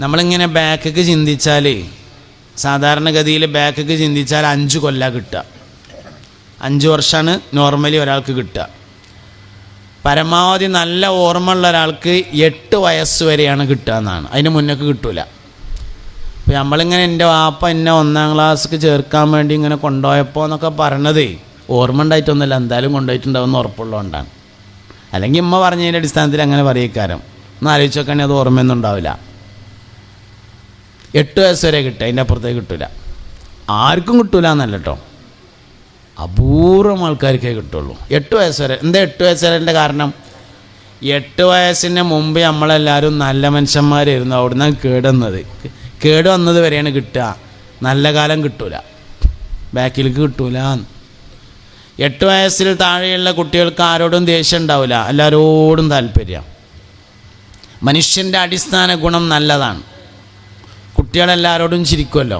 നമ്മളിങ്ങനെ ബാക്കൊക്കെ ചിന്തിച്ചാൽ സാധാരണഗതിയിൽ ബാക്കൊക്കെ ചിന്തിച്ചാൽ അഞ്ച് കൊല്ല കിട്ടുക. അഞ്ച് വർഷമാണ് നോർമലി ഒരാൾക്ക് കിട്ടുക. പരമാവധി നല്ല ഓർമ്മ ഉള്ള ഒരാൾക്ക് എട്ട് വയസ്സ് വരെയാണ് കിട്ടുക എന്നാണ്. അതിന് മുന്നേക്ക് കിട്ടൂല. അപ്പോൾ നമ്മളിങ്ങനെ എന്റെ വാപ്പ എന്നെ ഒന്നാം ക്ലാസ്സിക്ക് ചേർക്കാൻ വേണ്ടി ഇങ്ങനെ കൊണ്ടുപോയപ്പോൾ എന്നൊക്കെ പറഞ്ഞത് ഓർമ്മ ഉണ്ടായിട്ടൊന്നുമില്ല. എന്തായാലും കൊണ്ടുപോയിട്ടുണ്ടാവും എന്ന് ഉറപ്പുള്ളതുകൊണ്ടാണ്. അല്ലെങ്കിൽ ഉമ്മ പറഞ്ഞതിന്റെ അടിസ്ഥാനത്തിൽ അങ്ങനെ പറയിക്കാരം. ഒന്ന് ആലോചിച്ച് നോക്കുകയാണെങ്കിൽ അത് ഓർമ്മയൊന്നും ഉണ്ടാവില്ല. എട്ട് വയസ്സ് വരെ കിട്ടുക അതിന്റെ അപ്പുറത്തേക്ക് കിട്ടില്ല ആർക്കും കിട്ടൂല എന്നല്ല കേട്ടോ. അപൂർവം ആൾക്കാർക്കേ കിട്ടുള്ളൂ. എട്ട് വയസ്സ് വരെ എന്താ എട്ട് വയസ്സ് വരെ കാരണം? എട്ട് വയസ്സിന് മുമ്പ് നമ്മളെല്ലാവരും നല്ല മനുഷ്യന്മാരായിരുന്നു അവിടുന്ന് കേടുന്നത് കേട് വന്നത് വരെയാണ് കിട്ടുക. നല്ല കാലം കിട്ടൂല. ബാക്കിലേക്ക് കിട്ടൂല. എട്ട് വയസ്സിൽ താഴെയുള്ള കുട്ടികൾക്ക് ആരോടും ദേഷ്യം ഉണ്ടാവില്ല. എല്ലാവരോടും താല്പര്യം. മനുഷ്യന്റെ അടിസ്ഥാന ഗുണം നല്ലതാണ്. കുട്ടികളെല്ലാവരോടും ചിരിക്കുമല്ലോ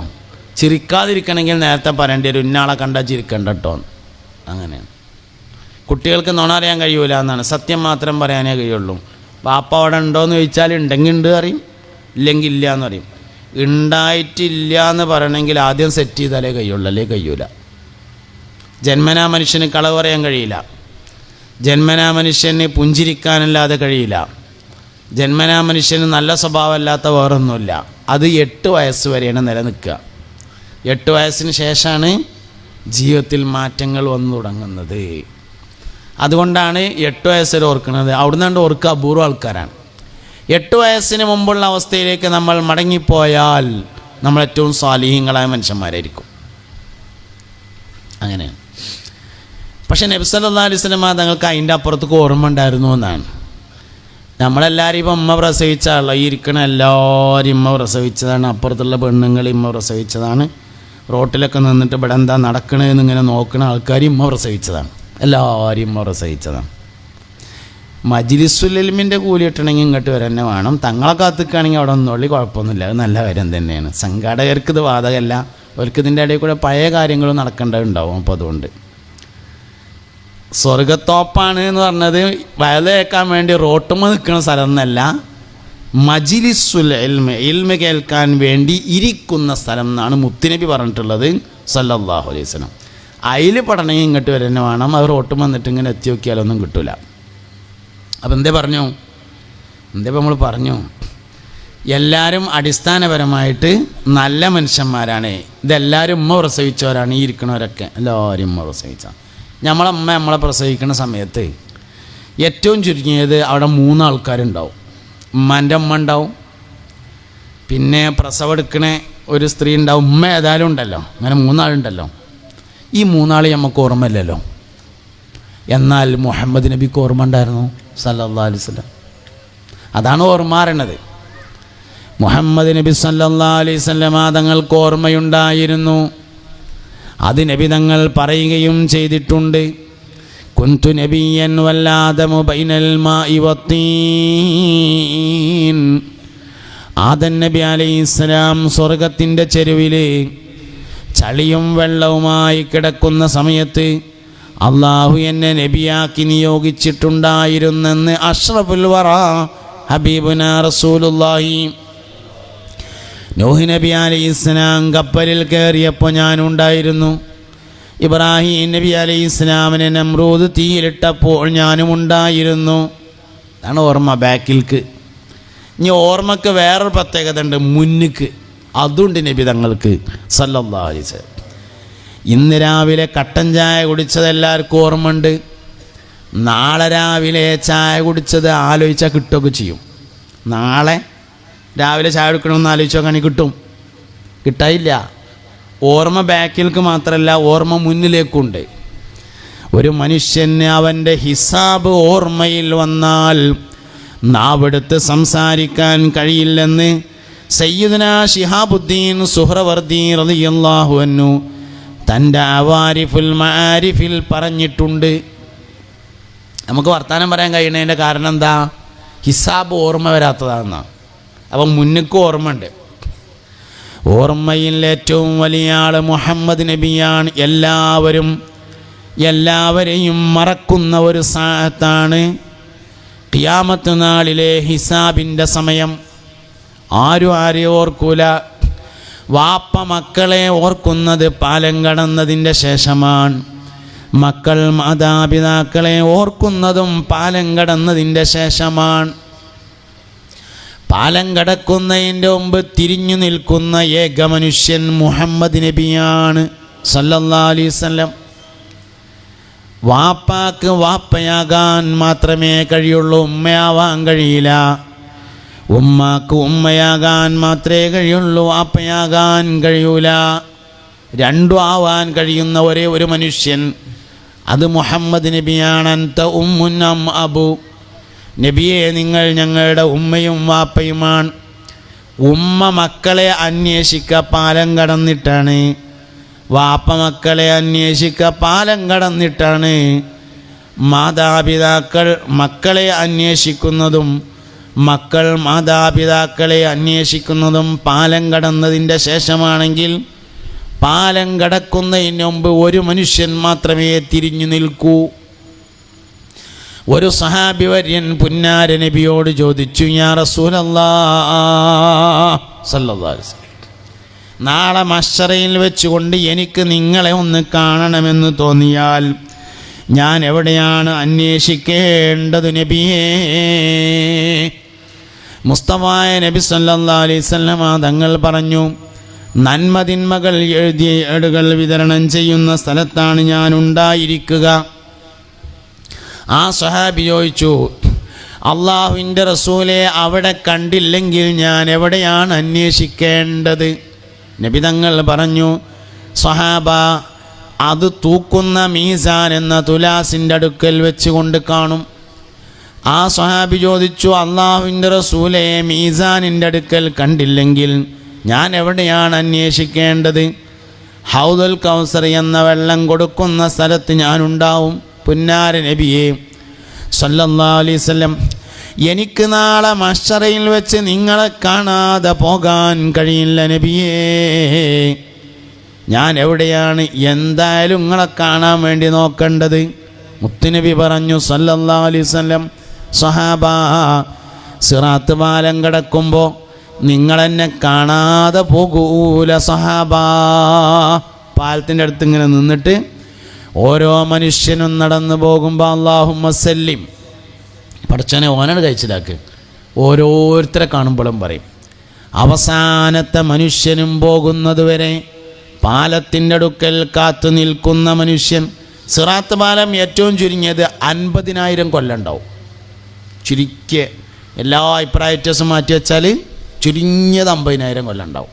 ചിരിക്കാതിരിക്കണമെങ്കിൽ നേരത്തെ പറയേണ്ടി വരും ഇന്നാളെ കണ്ടാൽ ചിരിക്കണ്ട കേട്ടോ അങ്ങനെയാണ് കുട്ടികൾക്ക് നുണ അറിയാൻ കഴിയൂല എന്നാണ്. സത്യം മാത്രം പറയാനേ കഴിയുള്ളൂ. പാപ്പ അവിടെ ഉണ്ടോയെന്ന് ചോദിച്ചാൽ ഉണ്ടെങ്കിൽ ഉണ്ട് അറിയും ഇല്ലെങ്കിൽ ഇല്ല എന്ന് പറയും. ഉണ്ടായിട്ടില്ല എന്ന് പറയണമെങ്കിൽ ആദ്യം സെറ്റ് ചെയ്താലേ കഴിയുള്ളൂ അല്ലേ കഴിയൂല. ജന്മനാ മനുഷ്യന് കളവ് പറയാൻ കഴിയില്ല. ജന്മനാ മനുഷ്യന് പുഞ്ചിരിക്കാനല്ലാതെ കഴിയില്ല. ജന്മനാ മനുഷ്യന് നല്ല സ്വഭാവമല്ലാത്ത വേറൊന്നുമില്ല. അത് എട്ട് വയസ്സ് വരെയാണ് നിലനിൽക്കുക. എട്ട് വയസ്സിന് ശേഷമാണ് ജീവിതത്തിൽ മാറ്റങ്ങൾ വന്നു തുടങ്ങുന്നത്. അതുകൊണ്ടാണ് എട്ട് വയസ്സിൽ ഓർക്കുന്നത്. അവിടുന്നാണ്ട് ഓർക്കുക അപൂർവ ആൾക്കാരാണ്. എട്ട് വയസ്സിന് മുമ്പുള്ള അവസ്ഥയിലേക്ക് നമ്മൾ മടങ്ങിപ്പോയാൽ നമ്മൾ ഏറ്റവും സ്വാലീഹങ്ങളായ മനുഷ്യന്മാരായിരിക്കും. അങ്ങനെയാണ്. പക്ഷേ നബ്സല്ലാ അലൈഹി തങ്ങൾക്ക് അതിന്റെ അപ്പുറത്തേക്ക് ഓർമ്മ ഉണ്ടായിരുന്നു എന്നാണ്. നമ്മളെല്ലാവരും ഇപ്പം ഉമ്മ പ്രസവിച്ചാണല്ലോ ഈ ഇരിക്കണ എല്ലാവരും ഇമ്മ പ്രസവിച്ചതാണ്. അപ്പുറത്തുള്ള പെണ്ണുങ്ങൾ ഇമ്മ പ്രസവിച്ചതാണ്. റോട്ടിലൊക്കെ നിന്നിട്ട് ഇവിടെ എന്താ നടക്കണതെന്ന് ഇങ്ങനെ നോക്കുന്ന ആൾക്കാർ ഇമ്മ പ്രസവിച്ചതാണ്. എല്ലാവരും ഇമ്മ പ്രസവിച്ചതാണ്. മജിലിസുലിമിന്റെ കൂലി കിട്ടണമെങ്കിൽ ഇങ്ങോട്ട് വരെ തന്നെ വേണം. തങ്ങളെ കാത്തിക്കുകയാണെങ്കിൽ അവിടെ ഒന്നുള്ളി കുഴപ്പമൊന്നുമില്ല. അത് നല്ല കാര്യം തന്നെയാണ്. സംഘാടകർക്ക് ഇത് ബാധകമല്ല. അവർക്ക് ഇതിന്റെ ഇടയിൽ കൂടെ പഴയ കാര്യങ്ങളും നടക്കേണ്ടതുണ്ടാവും. അപ്പോൾ അതുകൊണ്ട് സ്വർഗത്തോപ്പാണ് എന്ന് പറഞ്ഞത്. വയലേക്കാൻ വേണ്ടി റോട്ടുമ്മ നിൽക്കുന്ന സ്ഥലം എന്നല്ല മജിലിസുൽ എൽമ എൽമ കേൾക്കാൻ വേണ്ടി ഇരിക്കുന്ന സ്ഥലം എന്നാണ് മുത്തുനബി പറഞ്ഞിട്ടുള്ളത് സല്ലാഹു അലൈഹി സ്വലം അതിൽ പഠനമെങ്കിൽ ഇങ്ങോട്ട് വരെ വേണം. അവർ റോട്ടും വന്നിട്ട് ഇങ്ങനെ എത്തി നോക്കിയാലൊന്നും കിട്ടൂല. അപ്പം എന്തേ പറഞ്ഞു? എന്തേ നമ്മൾ പറഞ്ഞു? എല്ലാവരും അടിസ്ഥാനപരമായിട്ട് നല്ല മനുഷ്യന്മാരാണ്. ഇതെല്ലാവരും ഉമ്മ പ്രസവിച്ചവരാണ്. ഈ ഇരിക്കണവരൊക്കെ എല്ലാവരും ഉമ്മ പ്രസവിച്ച നമ്മളമ്മ നമ്മളെ പ്രസവിക്കുന്ന സമയത്ത് ഏറ്റവും ചുരുങ്ങിയത് അവിടെ മൂന്ന് ആൾക്കാരുണ്ടാവും ഉമ്മാന്റെ അമ്മ ഉണ്ടാവും. പിന്നെ പ്രസവം എടുക്കണ ഒരു സ്ത്രീ ഉണ്ടാവും. ഉമ്മ ഏതായാലും ഉണ്ടല്ലോ. അങ്ങനെ മൂന്നാളുണ്ടല്ലോ. ഈ മൂന്നാൾ നമുക്ക് ഓർമ്മയില്ലല്ലോ. എന്നാൽ മുഹമ്മദ് നബിക്ക് ഓർമ്മ ഉണ്ടായിരുന്നു? സല്ലാ അലൈഹി വസല്ലം. അതാണ് ഓർമ്മ അറിയണത് മുഹമ്മദ് നബി സല്ലാ അലൈഹി വസല്ലമ തങ്ങൾക്ക് ഓർമ്മയുണ്ടായിരുന്നു. അത് നബി തങ്ങൾ പറയുകയും ചെയ്തിട്ടുണ്ട്. കുന്തു നബിയൻ വല്ലാതെ ബൈനൽ ആദൻ നബി അലൈഹിസ്സലാം സ്വർഗത്തിന്റെ ചെരുവിൽ ചളിയും വെള്ളവുമായി കിടക്കുന്ന സമയത്ത് അള്ളാഹു എന്നെ നബിയാക്കി നിയോഗിച്ചിട്ടുണ്ടായിരുന്നെന്ന് അഷ്റഫുൽ വറ ഹബീബുന റസൂലുള്ളാഹി നോഹി നബി അലൈഹി ഇസ്ലാം കപ്പലിൽ കയറിയപ്പോൾ ഞാനുണ്ടായിരുന്നു. ഇബ്രാഹിം നബി അലൈഹി ഇസ്ലാമിനെ നമ്രൂദ് തീയിലിട്ടപ്പോൾ ഞാനും ഉണ്ടായിരുന്നു. അതാണ് ഓർമ്മ ബാക്കിൽക്ക്. ഇനി ഓർമ്മക്ക് വേറൊരു പ്രത്യേകത ഉണ്ട് മുന്നിക്ക്. അതുണ്ട് നബി തങ്ങൾക്ക്. സല്ലാസ് ഇന്ന് രാവിലെ കട്ടൻ ചായ കുടിച്ചത് എല്ലാവർക്കും ഓർമ്മയുണ്ട്. നാളെ രാവിലെ ചായ കുടിച്ചത് ആലോചിച്ചാൽ കിട്ടുകയൊക്കെ ചെയ്യും. നാളെ രാവിലെ ചായ എടുക്കണമെന്ന് ആലോചിച്ച് കണി കിട്ടും. കിട്ടായില്ല ഓർമ്മ ബാക്കിലേക്ക് മാത്രമല്ല ഓർമ്മ മുന്നിലേക്കുണ്ട്. ഒരു മനുഷ്യന് അവന്റെ ഹിസാബ് ഓർമ്മയിൽ വന്നാൽ നാവെടുത്ത് സംസാരിക്കാൻ കഴിയില്ലെന്ന് സയ്യിദന ഷിഹാബുദ്ദീൻ സുഹ്രവർദ്ദീൻ റളിയല്ലാഹു അൻഹു തന്റെ അവാരിഫുൽ മാരിഫിൽ പറഞ്ഞിട്ടുണ്ട്. നമുക്ക് വർത്തമാനം പറയാൻ കഴിയണതിന്റെ കാരണം എന്താ? ഹിസാബ് ഓർമ്മ വരാത്തതാണെന്നാണ്. അപ്പം മുന്നക്ക് ഓർമ്മയുണ്ട്. ഓർമ്മയിൽ ഏറ്റവും വലിയ ആൾ മുഹമ്മദ് നബിയാണ്. എല്ലാവരും എല്ലാവരെയും മറക്കുന്ന ഒരു സാഹത്താണ് ഖിയാമത്ത് നാളിലെ ഹിസാബിന്റെ സമയം. ആരും ആരെയും ഓർക്കൂല. വാപ്പ മക്കളെ ഓർക്കുന്നത് പാലം കടന്നതിന്റെ ശേഷമാണ്. മക്കൾ മാതാപിതാക്കളെ ഓർക്കുന്നതും പാലം കടന്നതിന്റെ ശേഷമാണ്. പാലം കടക്കുന്നതിന്റെ മുമ്പ് തിരിഞ്ഞു നിൽക്കുന്ന ഏക മനുഷ്യൻ മുഹമ്മദ് നബിയാണ് സല്ലല്ലാ വാപ്പാക്ക് വാപ്പയാകാൻ മാത്രമേ കഴിയുള്ളൂ ഉമ്മയാവാൻ കഴിയില്ല. ഉമ്മാക്ക് ഉമ്മയാകാൻ മാത്രമേ കഴിയുള്ളൂ വാപ്പയാകാൻ കഴിയൂല. രണ്ടും ആവാൻ കഴിയുന്ന ഒരേ ഒരു മനുഷ്യൻ അത് മുഹമ്മദ് നബിയാണ്. അന്ത ഉമ്മുന്നം അബു. നബിയെ നിങ്ങൾ ഞങ്ങളുടെ ഉമ്മയും വാപ്പയുമാണ്. ഉമ്മ മക്കളെ അന്വേഷിക്ക പാലം കടന്നിട്ടാണ്. വാപ്പ മക്കളെ അന്വേഷിക്ക പാലം കടന്നിട്ടാണ്. മാതാപിതാക്കൾ മക്കളെ അന്വേഷിക്കുന്നതും മക്കൾ മാതാപിതാക്കളെ അന്വേഷിക്കുന്നതും പാലം കടന്നതിന്റെ ശേഷമാണെങ്കിൽ പാലം കടക്കുന്നതിന് മുമ്പ് ഒരു മനുഷ്യൻ മാത്രമേ തിരിഞ്ഞു നിൽക്കൂ. ഒരു സഹാബി വര്യൻ പുന്നാര നബിയോട് ചോദിച്ചു ഞാൻ റസൂലല്ലാസ്. നാളെ മഷറയിൽ വെച്ചുകൊണ്ട് എനിക്ക് നിങ്ങളെ ഒന്ന് കാണണമെന്ന് തോന്നിയാൽ ഞാൻ എവിടെയാണ് അന്വേഷിക്കേണ്ടത് നബിയേ മുസ്തഫായ നബി സല്ലാ അലൈഹി വസല്ലമ തങ്ങൾ പറഞ്ഞു നന്മതിന്മകൾ എഴുതിയ ഏടുകൾ വിതരണം ചെയ്യുന്ന സ്ഥലത്താണ് ഞാൻ ഉണ്ടായിരിക്കുക ആ സഹാബി ചോദിച്ചു അള്ളാഹുവിന്റെ റസൂലെ അവിടെ കണ്ടില്ലെങ്കിൽ ഞാൻ എവിടെയാണ് അന്വേഷിക്കേണ്ടത്? നബിതങ്ങൾ പറഞ്ഞു സഹാബ അത് തൂക്കുന്ന മീസാൻ എന്ന തുലാസിന്റെ അടുക്കൽ വെച്ചുകൊണ്ട് കാണും. ആ സ്വഹാബി ചോദിച്ചു അള്ളാഹുവിന്റെ റസൂലെ മീസാനിന്റെ അടുക്കൽ കണ്ടില്ലെങ്കിൽ ഞാൻ എവിടെയാണ് അന്വേഷിക്കേണ്ടത്? ഹൗദൽ കൗസർ എന്ന വെള്ളം കൊടുക്കുന്ന സ്ഥലത്ത് ഞാനുണ്ടാവും പുന്നാര നബിയെ സല്ലല്ലാ എനിക്ക് നാളെ മഷറയിൽ വെച്ച് നിങ്ങളെ കാണാതെ പോകാൻ കഴിയില്ല നബിയേ. ഞാൻ എവിടെയാണ് എന്തായാലും നിങ്ങളെ കാണാൻ വേണ്ടി നോക്കേണ്ടത്? മുത്തുനബി പറഞ്ഞു സല്ലല്ലാ അലൈവല്ലം സഹാബ സിറാത്ത് പാലം കിടക്കുമ്പോൾ നിങ്ങളെന്നെ കാണാതെ പോകൂല സഹാബ. പാലത്തിന്റെ അടുത്ത് ഇങ്ങനെ നിന്നിട്ട് ഓരോ മനുഷ്യനും നടന്നു പോകുമ്പോൾ അള്ളാഹു മസല്ലിം പഠിച്ചനെ ഓനാണ് കഴിച്ചതാക്ക്. ഓരോരുത്തരെ കാണുമ്പോഴും പറയും അവസാനത്തെ മനുഷ്യനും പോകുന്നത് വരെ പാലത്തിന്റെ അടുക്കൽ കാത്തു നിൽക്കുന്ന മനുഷ്യൻ സിറാത്ത് പാലം ഏറ്റവും ചുരുങ്ങിയത് അൻപതിനായിരം കൊല്ലണ്ടാവും ചുരുക്കിയ എല്ലാ അഭിപ്രായ വ്യത്യാസം മാറ്റി വെച്ചാൽ ചുരുങ്ങിയത് അമ്പതിനായിരം കൊല്ലം ഉണ്ടാവും